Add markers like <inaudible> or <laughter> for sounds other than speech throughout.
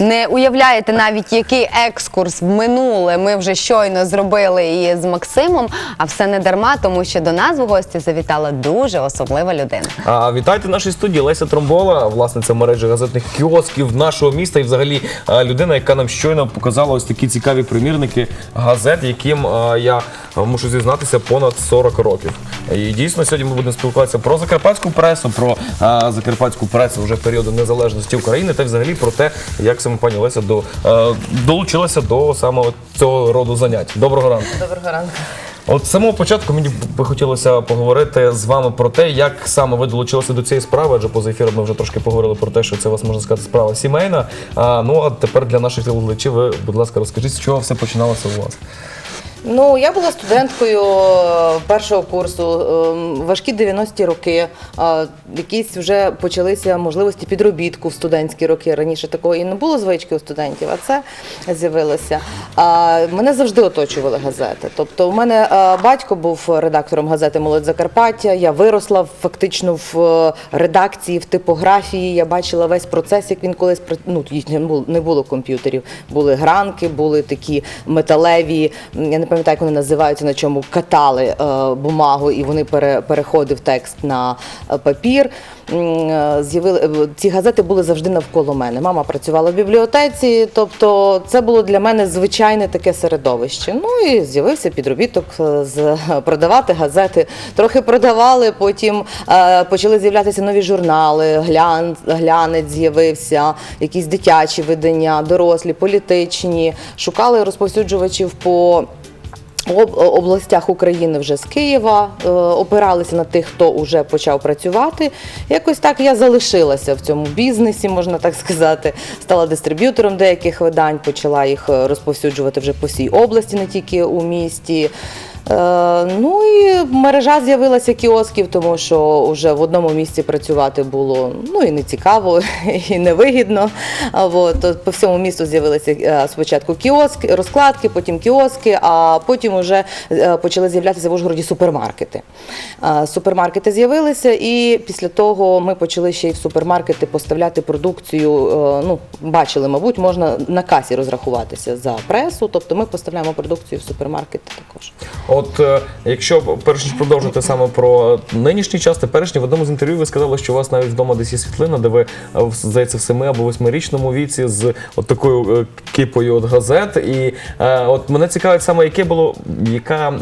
Не уявляєте навіть, який екскурс в минуле ми вже щойно зробили і з Максимом. А все не дарма, тому що до нас в гості завітала дуже особлива людина. А, вітайте в нашій студії Леся Тромбола, власниця мережі газетних кіосків нашого міста і взагалі людина, яка нам щойно показала ось такі цікаві примірники газет, яким я мушу зізнатися понад 40 років. І дійсно сьогодні ми будемо спілкуватися про закарпатську пресу, про закарпатську пресу вже періоду незалежності України та взагалі про те, як саме пані Леся до, е, долучилася до саме цього роду занять. Доброго ранку. Доброго ранку. От з самого початку мені би хотілося поговорити з вами про те, як саме ви долучилися до цієї справи, адже поза ефіром ми вже трошки поговорили про те, що це у вас можна сказати справа сімейна. А, ну а тепер для наших телеглядачів ви, будь ласка, розкажіть, з чого все починалося у вас. Ну, я була студенткою е, першого курсу, е, важкі 90-ті роки. е, Якісь вже почалися можливості підробітку в студентські роки. Раніше такого і не було звички у студентів, а це з'явилося. Мене завжди оточували газети. Тобто, у мене батько був редактором газети Молодь Закарпаття. Я виросла фактично в редакції, в типографії. Я бачила весь процес, як він колись ну, не було, комп'ютерів. Були гранки, були такі металеві. Я не пам'ятаю, як вони називаються, на чому катали е, бумагу, і вони пере, переходив текст на е, папір. Е, З'явили ці газети були завжди навколо мене. Мама працювала в бібліотеці, тобто це було для мене звичайне таке середовище. Ну і з'явився підробіток з продавати газети. Трохи продавали, потім почали з'являтися нові журнали, глян, глянець з'явився, якісь дитячі видання, дорослі, політичні. Шукали розповсюджувачів по. Об- областях України вже з Києва е, опиралися на тих, хто вже почав працювати. Якось так я залишилася в цьому бізнесі, можна так сказати. Стала дистриб'ютором деяких видань, почала їх е, розповсюджувати вже по всій області, не тільки у місті. Е, Ну і мережа з'явилася кіосків, тому що вже в одному місці працювати було ну і не цікаво, <laughs> і невигідно. От, по всьому місту з'явилися е, спочатку кіоски, розкладки, потім кіоски, а потім вже е, почали з'являтися в Ужгороді супермаркети. Супермаркети з'явилися, і після того ми почали ще й в супермаркети поставляти продукцію. Ну, бачили, мабуть, можна на касі розрахуватися за пресу. Тобто ми поставляємо продукцію в супермаркети також. От е, якщо перш ніж продовжити саме про нинішній час, теперішній в одному з інтерв'ю ви сказали, що у вас навіть вдома десь є світлина, де ви е, в- здається в семи або восьмирічному віці з от такою е, кипою от газет. І от мене цікавить саме, яке було, яка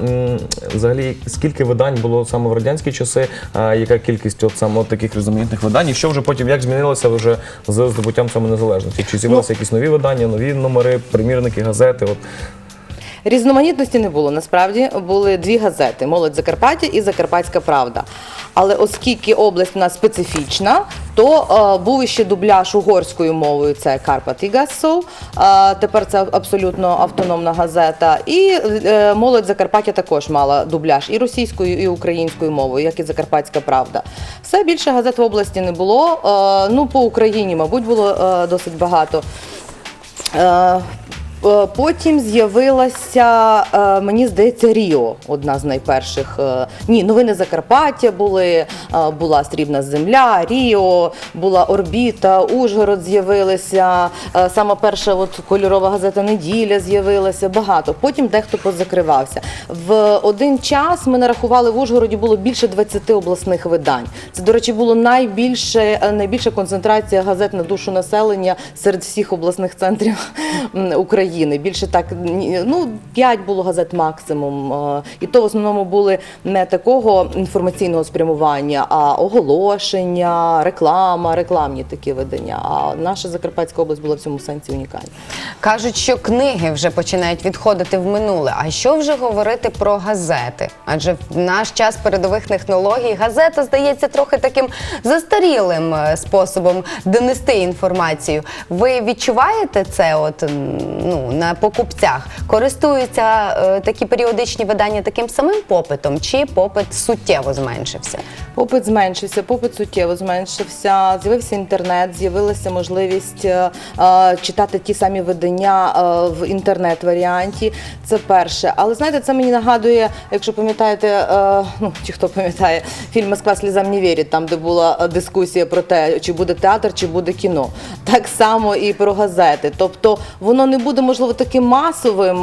взагалі скільки видань було саме в радянські часи, а яка кількість от саме от таких різноманітних видань, і що вже потім як змінилося вже з здобуттям саме незалежності? Чи з'явилися якісь нові видання, нові номери, примірники, газети? От Різноманітності не було. Насправді були дві газети: Молодь Закарпаття і Закарпатська Правда. Але оскільки область у нас специфічна, то е, був іще дубляж угорською мовою. Це Карпат і Гассоу. Е, тепер це абсолютно автономна газета. І е, молодь Закарпаття також мала дубляж і російською, і українською мовою, як і Закарпатська Правда. Все більше газет в області не було. Е, ну по Україні, мабуть, було е, досить багато. Е, Потім з'явилася, е, мені здається, Ріо, одна з найперших. е, Ні, новини Закарпаття були, е, була Срібна земля, Ріо, була Орбіта, Ужгород з'явилися. е, Сама перша от, кольорова газета Неділя з'явилася. Багато. Потім дехто позакривався. В один час ми нарахували в Ужгороді було більше 20 обласних видань. Це, до речі, було найбільше, е, найбільша концентрація газет на душу населення серед всіх обласних центрів м, України. Більше так ну 5 було газет максимум. е, І то в основному були не такого інформаційного спрямування, а оголошення, реклама, рекламні такі видання. А наша Закарпатська область була в цьому сенсі унікальна. Кажуть, що книги вже починають відходити в минуле. А що вже говорити про газети? Адже в наш час передових технологій газета здається трохи таким застарілим е, способом донести інформацію. Ви відчуваєте це? От м, ну на покупцях користуються е, такі періодичні видання таким самим попитом, чи попит суттєво зменшився? Попит зменшився, попит суттєво зменшився. З'явився інтернет, з'явилася можливість е, е, читати ті самі видання е, в інтернет-варіанті. Це перше. Але знаєте, це мені нагадує, якщо пам'ятаєте, е, ну чи хто пам'ятає фільм Москва слізам не вірить, там де була е, дискусія про те, чи буде театр, чи буде кіно. Так само і про газети. Тобто воно не буде можливо таким масовим,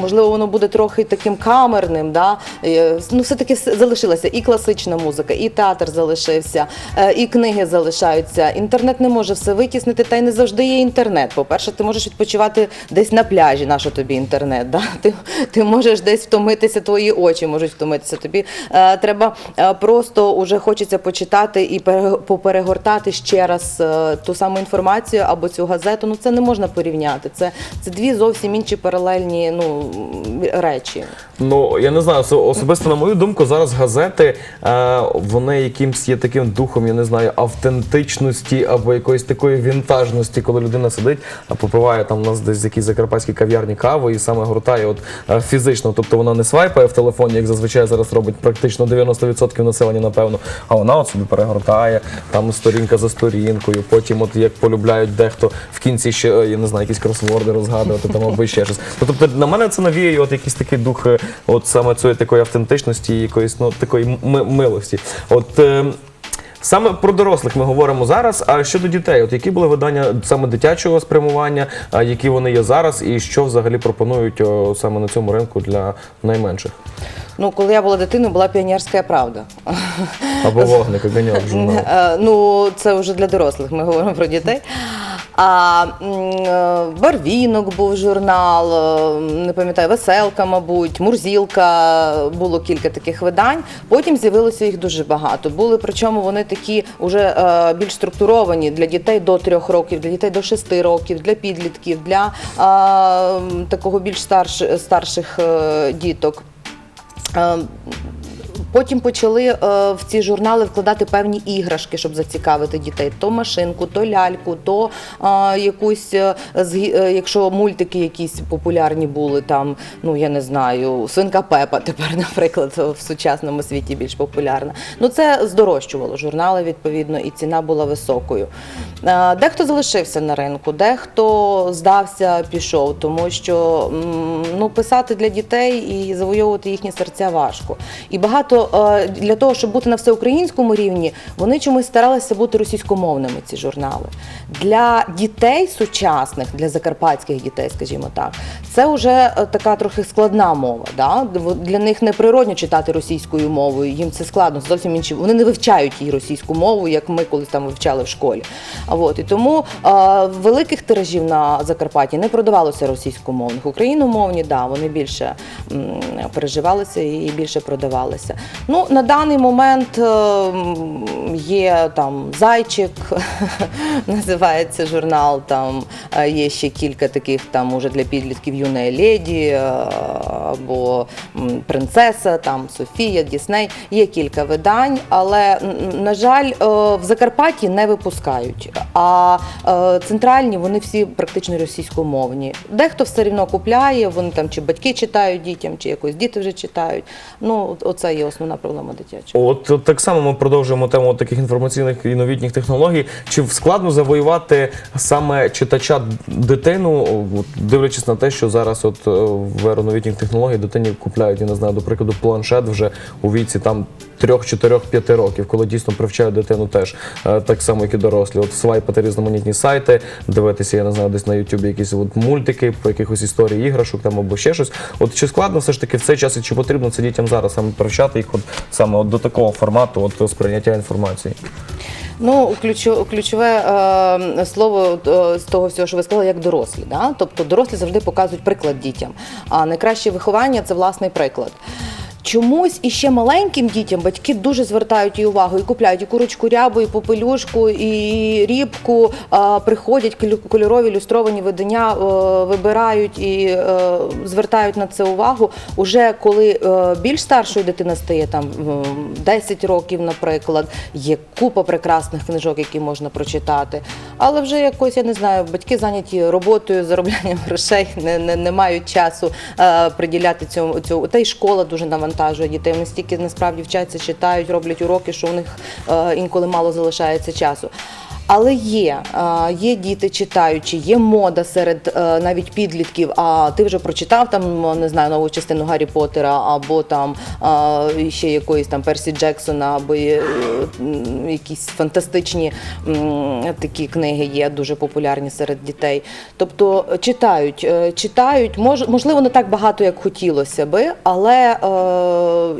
можливо, воно буде трохи таким камерним. Да? Е, Ну, все-таки залишилася і класична музика, і театр залишився, е, і книги залишаються. Інтернет не може все витіснити, та й не завжди є інтернет. По-перше, ти можеш відпочивати десь на пляжі, на що тобі інтернет. Да? <laughs> Ти, ти можеш десь втомитися, твої очі можуть втомитися. Тобі е, треба просто уже хочеться почитати і пере- поперегортати ще раз ту саму інформацію або цю газету. Ну це не можна порівняти. Це, це дві зовсім інші паралельні ну, речі. Ну я не знаю, особисто на мою думку, зараз газети е, вони якимсь є таким духом, я не знаю, автентичності або якоїсь такої вінтажності, коли людина сидить, попиває там у нас десь в якійсь закарпатській кав'ярні каву і саме гортає от е, фізично. Тобто вона не свайпає в телефоні, як зазвичай зараз робить практично 90% населення, напевно. А вона от собі перегортає там сторінка за сторінкою. Потім, от як полюбляють дехто в кінці ще е, я не знаю, якісь кросворди розгадувати там або ще щось. Ну, Тобто на мене це навіює от якийсь такий дух, е, от саме цієї такої автентичності, і якоїсь ну такої милості. От. е, Саме про дорослих ми говоримо зараз. А щодо дітей, от які були видання саме дитячого спрямування, а які вони є зараз, і що взагалі пропонують о, саме на цьому ринку для найменших? Ну, коли я була дитиною, була піонерська правда. Або вогник, огоньок, <laughs> журнал. Е, Ну, це вже для дорослих, ми говоримо про дітей. А е, Барвінок був журнал, е, не пам'ятаю, Веселка, мабуть, Мурзілка, було кілька таких видань. Потім з'явилося їх дуже багато. Були, причому вони такі вже е, більш структуровані для дітей до трьох років, для дітей до шести років, для підлітків, для такого більш старш, старших діток. Потім почали е, в ці журнали вкладати певні іграшки, щоб зацікавити дітей. То машинку, то ляльку, то е, якусь, е, е, якщо мультики якісь популярні були, там, ну я не знаю, свинка Пепа тепер, <laughs> наприклад, в сучасному світі більш популярна. Ну це здорожчувало журнали, відповідно, і ціна була високою. Е, Дехто залишився на ринку, дехто здався, пішов, тому що м, ну, писати для дітей і завойовувати їхні серця важко. І багато е, для того, щоб бути на всеукраїнському рівні, вони чомусь старалися бути російськомовними, ці журнали. Для дітей сучасних, для закарпатських дітей, скажімо так, це вже е, така трохи складна мова. Да? Для них не природно читати російською мовою, їм це складно, зовсім інші. Вони не вивчають її російську мову, як ми колись там вивчали в школі. От і тому е, великих тиражів на Закарпатті не продавалося російськомовних. Україномовні, да, вони більше м, переживалися і більше продавалися. Ну на даний момент е, є там зайчик, <laughs> називається журнал. Там е, є ще кілька таких там уже для підлітків юна леді е, або принцеса, там Софія, Дісней. Є кілька видань, але на жаль, в Закарпатті не випускають. А центральні вони всі практично російськомовні. Дехто все рівно купляє, вони там чи батьки читають дітям, чи якось діти вже читають. Ну, оце є основна проблема дитяча. От, так само ми продовжуємо тему таких інформаційних і новітніх технологій. Чи складно завоювати саме читача дитину, дивлячись на те, що зараз от в новітніх технологій дитині купляють, я не знаю, до прикладу, планшет вже у віці там 3, 4, 5 років, коли дійсно привчають дитину теж е, так само, як і дорослі. От свайпати різноманітні сайти, дивитися, я не знаю, десь на Ютубі якісь от мультики по якихось історії іграшок там або ще щось. От чи складно все ж таки в цей час і чи потрібно це дітям зараз саме привчати їх от саме от до такого формату, от сприйняття інформації? Ну, ключо- ключове е, слово е, з того всього, що ви сказали, як дорослі. Да? Тобто дорослі завжди показують приклад дітям. А найкраще виховання це власний приклад. Чомусь і ще маленьким дітям батьки дуже звертають і увагу і купляють і курочку рябу, і попелюшку, і рібку, а, приходять кольо- кольорові ілюстровані видання, е, вибирають і е, звертають на це увагу. Уже коли е, більш старшою дитина стає, там м, 10 років, наприклад, є купа прекрасних книжок, які можна прочитати. Але вже якось я не знаю, батьки зайняті роботою, зароблянням грошей, не, не, не мають часу е, приділяти цьому цьому. Та й школа дуже навантажена. Перевантажує дітей. Вони стільки насправді вчаться, читають, роблять уроки, що у них е, інколи мало залишається часу. Але є, є діти читаючі, є мода серед е, навіть підлітків. А ти вже прочитав там, не знаю, нову частину Гаррі Поттера, або там ще якоїсь там Персі Джексона, або е, якісь фантастичні такі книги є дуже популярні серед дітей. Тобто читають, е, читають, мож, можливо, не так багато, як хотілося би, але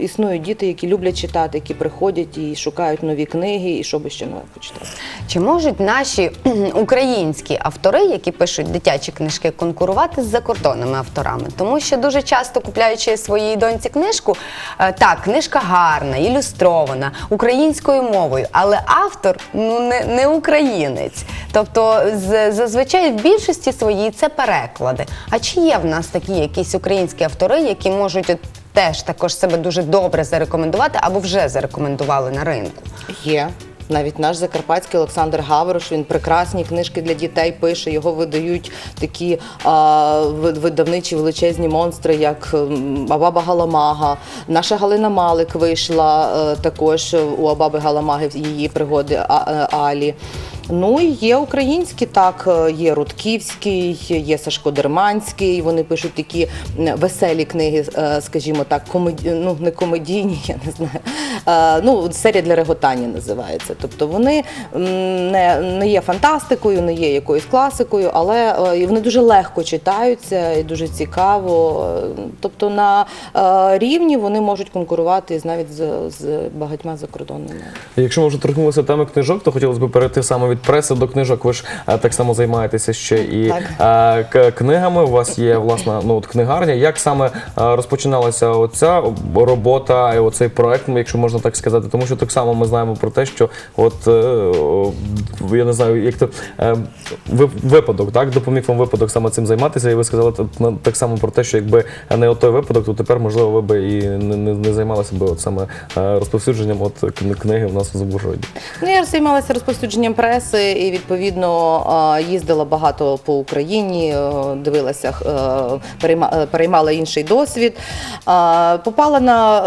існують діти, які люблять читати, які приходять і шукають нові книги, і що би ще нове почитати. Чи можуть наші <clears throat> українські автори, які пишуть дитячі книжки, конкурувати з закордонними авторами? Тому що дуже часто купляючи своїй доньці книжку, е, так, книжка гарна, ілюстрована українською мовою, але автор ну не, не українець. Тобто, з- зазвичай в більшості своїй це переклади. А чи є в нас такі якісь українські автори, які можуть теж також себе дуже добре зарекомендувати або вже зарекомендували на ринку? Є. Навіть наш закарпатський Олександр Гаврош, він прекрасні книжки для дітей пише. Його видають такі а, видавничі величезні монстри, як Абаба Галамага. Наша Галина Малик вийшла а, також у Абаби Галамаги її пригоди А- а, Алі. Ну і є українські, так, е, є Рудківський, є Сашко Дерманський. Вони пишуть такі веселі книги, е, скажімо так, комеді... ну не комедійні, <laughs> я не знаю. Е, Ну, серія для реготання називається. Тобто вони не, не є фантастикою, не є якоюсь класикою, але вони дуже легко читаються і дуже цікаво. Тобто на рівні вони можуть конкурувати навіть з, з багатьма закордонними. Якщо ми вже торкнулися теми книжок, то хотілося б перейти саме від преси до книжок. Ви ж е, так само займаєтеся ще і Так. е, к- книгами. У вас є власна ну от книгарня. Як саме е, розпочиналася оця робота, і оцей проект, ну, якщо можна так сказати, тому що так само ми знаємо про те, що от е, о, я не знаю, як то е, ви- випадок, так допоміг вам випадок саме цим займатися, і ви сказали на- так само про те, що якби не от той випадок, то тепер можливо ви би і не, не, не займалися би от саме е, розповсюдженням от кни- книги в нас в Забужоді. Ну, я займалася розповсюдженням преси і відповідно їздила багато по Україні, е, дивилася, е, е, переймала інший досвід. Попала на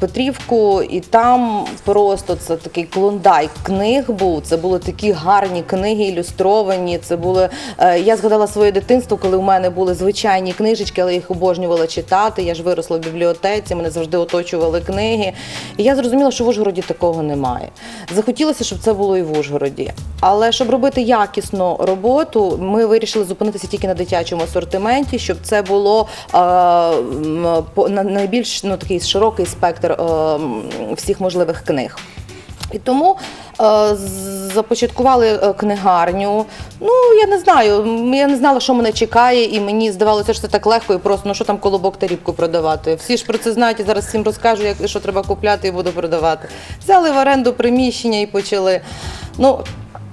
Петрівку, і там просто це такий клондайк книг був. Це були такі гарні книги, ілюстровані. Це були я згадала своє дитинство, коли у мене були звичайні книжечки, але їх обожнювала читати. Я ж виросла в бібліотеці, мене завжди оточували книги. І я зрозуміла, що в Ужгороді такого немає. Захотілося, щоб це було і в Ужгороді. Але щоб робити якісну роботу, ми вирішили зупинитися тільки на дитячому асортименті, щоб це було е, на найбільш ну, такий широкий спектр е, всіх можливих книг. І тому е, започаткували е, книгарню. Ну, я не знаю, я не знала, що мене чекає, і мені здавалося, що це так легко і просто, ну що там колобок та рібку продавати. Всі ж про це знають, і зараз всім розкажу, як, що треба купляти і буду продавати. Взяли в оренду приміщення і почали. Ну,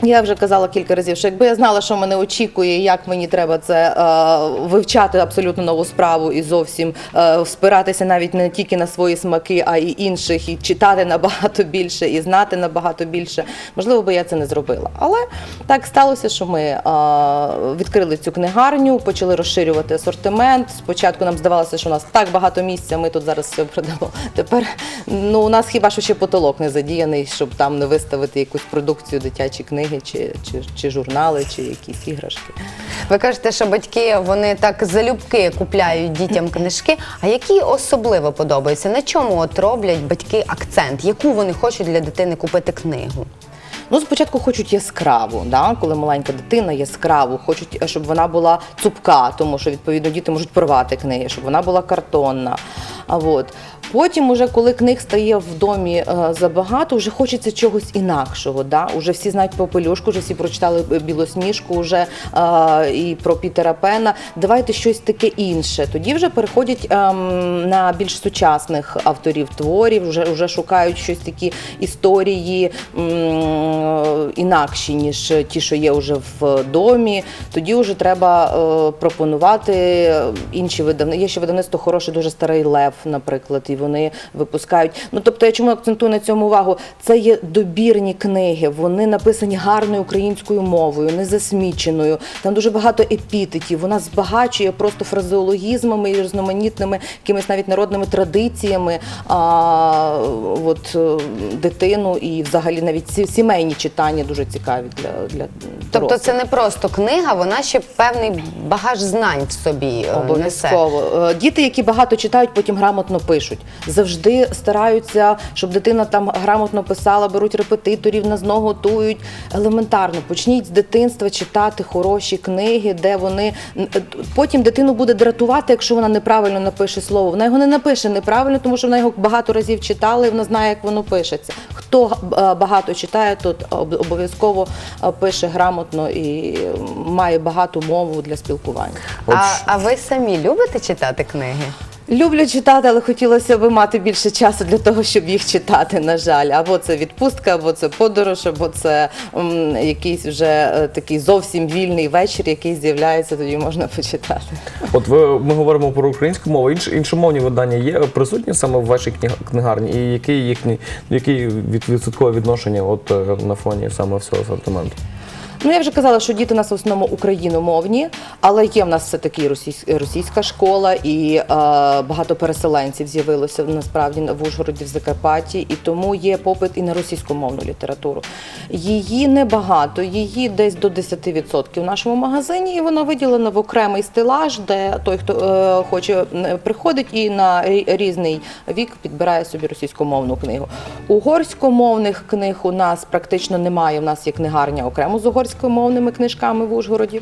я вже казала кілька разів, що якби я знала, що мене очікує, як мені треба це е, вивчати абсолютно нову справу і зовсім е, спиратися навіть не тільки на свої смаки, а й інших, і читати набагато більше, і знати набагато більше. Можливо, би я це не зробила. Але так сталося, що ми е, відкрили цю книгарню, почали розширювати асортимент. Спочатку нам здавалося, що у нас так багато місця, ми тут зараз все продамо. Тепер ну у нас хіба що ще потолок не задіяний, щоб там не виставити якусь продукцію, дитячі книги, чи, чи, чи журнали, чи якісь іграшки. Ви кажете, що батьки вони так залюбки купляють дітям книжки. А які особливо подобаються? На чому от роблять батьки акцент? Яку вони хочуть для дитини купити книгу? Ну, спочатку хочуть яскраву, да? коли маленька дитина яскраву, хочуть, щоб вона була цупка, тому що відповідно діти можуть порвати книги, щоб вона була картонна. А от. Потім, уже, коли книг стає в домі е, забагато, вже хочеться чогось інакшого. Да? Уже всі знають попелюшку, вже всі прочитали е, білосніжку, вже е, і про Пітера Пена. Давайте щось таке інше. Тоді вже переходять ем, на більш сучасних авторів творів, вже, вже шукають щось такі історії інакші, ніж ті, що є вже в домі. Тоді вже треба пропонувати інші видавництва. Є ще видавництво хороше, дуже старий лев, наприклад, вони випускають. Ну тобто, я чому акцентую на цьому увагу? Це є добірні книги, вони написані гарною українською мовою, не засміченою. Там дуже багато епітетів. Вона збагачує просто фразеологізмами і різноманітними якимись навіть народними традиціями а, от, е, дитину і взагалі навіть сімейні читання дуже цікаві для, для Тобто це не просто книга, вона ще певний багаж знань в собі е. Обов'язково. Е, Діти, які багато читають, потім грамотно пишуть. Завжди стараються, щоб дитина там грамотно писала, беруть репетиторів, на зно готують. Елементарно, почніть з дитинства читати хороші книги, де вони е, потім дитину буде дратувати, якщо вона неправильно напише слово. Вона його не напише неправильно, тому що вона його багато разів читала, і вона знає, як воно пишеться. Хто е, багато читає, то об- обов'язково е, пише грамотно і має багату мову для спілкування. А, а ви самі любите читати книги? Люблю читати, але хотілося б мати більше часу для того, щоб їх читати. На жаль, або це відпустка, або це подорож, або це м, якийсь вже е, такий зовсім вільний вечір, який з'являється, тоді можна почитати. От ви ми говоримо про українську мову. Інш, іншомовні видання є присутні саме в вашій кні- книгарні, і які їхні які від відсоткове відношення от е, на фоні саме всього асортименту? Ну я вже казала, що діти у нас в основному україномовні, але є в нас все таки російсь- російська школа, і е, багато переселенців з'явилося насправді в Ужгороді, в Закарпатті, і тому є попит і на російськомовну літературу. Її небагато, її десь до 10% в нашому магазині, і вона виділена в окремий стелаж, де той, хто е, хоче, приходить і на різний вік підбирає собі російськомовну книгу. Угорськомовних книг у нас практично немає. У нас є книгарня окремо з угорськомовними книжками в Ужгороді.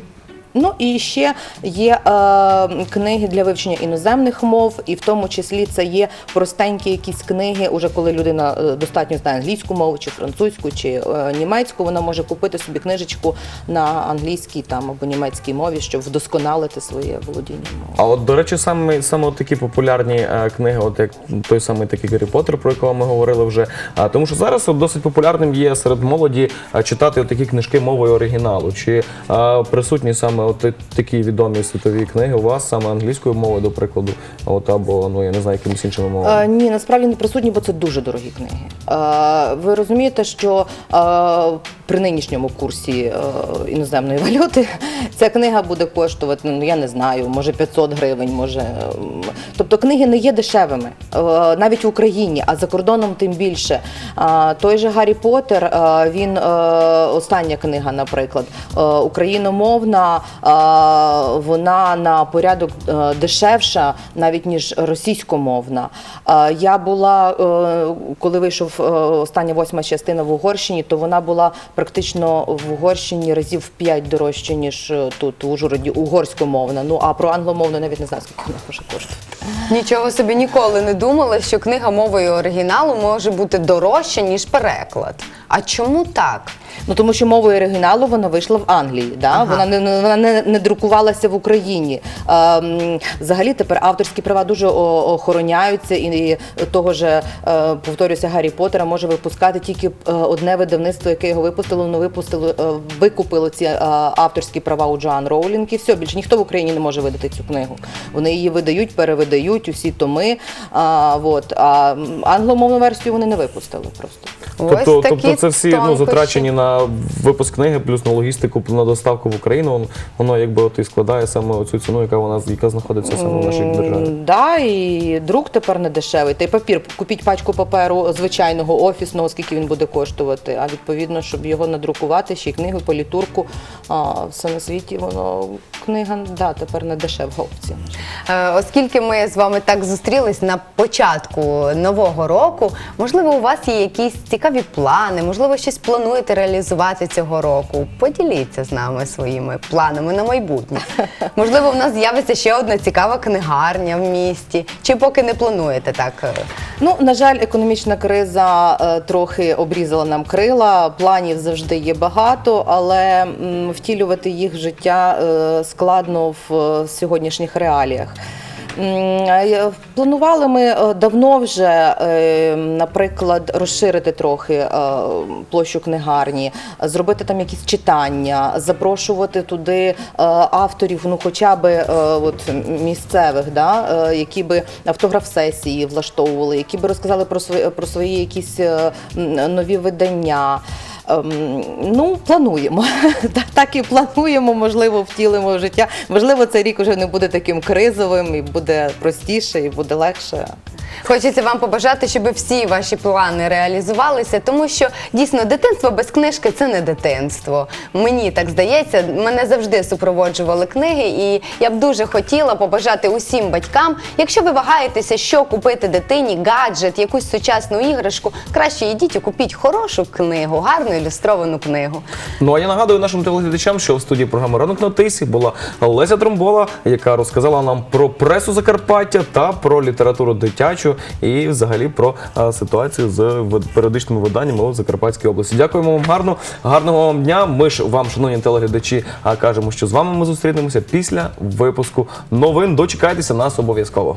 Ну і ще є е, книги для вивчення іноземних мов, і в тому числі це є простенькі якісь книги, уже коли людина е, достатньо знає англійську мову, чи французьку, чи е, німецьку, вона може купити собі книжечку на англійській там або німецькій мові, щоб вдосконалити своє володіння мовою. А от, до речі, саме, саме такі популярні е, книги, от як той самий такий Гаррі Поттер, про якого ми говорили вже. А, тому що зараз от досить популярним є серед молоді читати от такі книжки мовою оригіналу. Чи е, присутні саме от такі відомі світові книги у вас саме англійською мовою, до прикладу, от або ну я не знаю, якимись іншими мовами? Е, ні, насправді не присутні, бо це дуже дорогі книги. Е, ви розумієте, що е, при нинішньому курсі е, іноземної <laughs> валюти ця книга буде коштувати, ну я не знаю, може 500 гривень, може. Тобто книги не є дешевими, е, навіть в Україні, а за кордоном тим більше. Е, той же Гаррі Поттер, е, він е, остання книга, наприклад, е, україномовна, вона на порядок е, дешевша, навіть ніж російськомовна. Е, Я була, е, коли вийшов е, остання восьма частина в Угорщині, то вона була практично в Угорщині разів п'ять дорожче, ніж е, тут в Ужгороді угорськомовна. Ну а про англомовну навіть не знаю, скільки вона може. Нічого собі ніколи не думала, що книга мовою оригіналу може бути дорожча, ніж переклад. А чому так? Ну тому що мовою оригіналу вона вийшла в Англії, да? Ага. вона не вона не, не друкувалася в Україні. Ем, взагалі тепер авторські права дуже охороняються, і того ж, е, повторюся, Гаррі Поттера може випускати тільки е, одне видавництво, яке його випустило, воно випустило, е, викупило ці е, авторські права у Джоан Роулінг, і все, більше ніхто в Україні не може видати цю книгу. Вони її видають, перевидають усі томи. А, вот, а англомовну версію вони не випустили просто. Тобто, Ось такі тобто це всі ну, тонкощі. затрачені на випуск книги, плюс на логістику, на доставку в Україну. Воно, воно якби от і складає саме цю ціну, яка вона яка знаходиться саме в нашій державі. М, Да, і друк тепер не дешевий. Та й папір. Купіть пачку паперу звичайного офісного, скільки він буде коштувати. А відповідно, щоб його надрукувати, ще й книгу, політурку. А, все на світі воно книга да, тепер не дешева опція. Е, Оскільки ми з вами так зустрілись на початку нового року, можливо, у вас є якісь цікаві плани, можливо, щось плануєте реалізувати цього року. Поділіться з нами своїми планами на майбутнє. <laughs> Можливо, в нас з'явиться ще одна цікава книгарня в місті. Чи поки не плануєте так? е, Ну, на жаль, економічна криза е, трохи обрізала нам крила. Планів завжди є багато, але м, втілювати їх в життя е, складно в е, сьогоднішніх реаліях. Е, Планували ми е, давно вже, е, наприклад, розширити трохи площу книгарні, зробити там якісь читання, запрошувати туди авторів, ну хоча б от місцевих, да, які би автограф-сесії влаштовували, які би розказали про свої про свої якісь нові видання. Ем, Ну, плануємо. <laughs> Так- і плануємо, можливо, втілимо в життя. Можливо, цей рік уже не буде таким кризовим, і буде простіше, і буде легше. Хочеться вам побажати, щоб всі ваші плани реалізувалися, тому що дійсно дитинство без книжки це не дитинство. Мені так здається, мене завжди супроводжували книги, і я б дуже хотіла побажати усім батькам, якщо ви вагаєтеся, що купити дитині, гаджет, якусь сучасну іграшку, краще йдіть і купіть хорошу книгу, гарну ілюстровану книгу. Ну а я нагадую нашим телеглядачам, що в студії програми Ранок на тисі була Леся Тромбола, яка розказала нам про пресу Закарпаття та про літературу дитячу і взагалі про ситуацію з періодичними виданнями у Закарпатській області. Дякуємо вам гарно, гарного вам дня. Ми ж вам, шановні телеглядачі, кажемо, що з вами ми зустрінемося після випуску новин. Дочекайтеся нас обов'язково.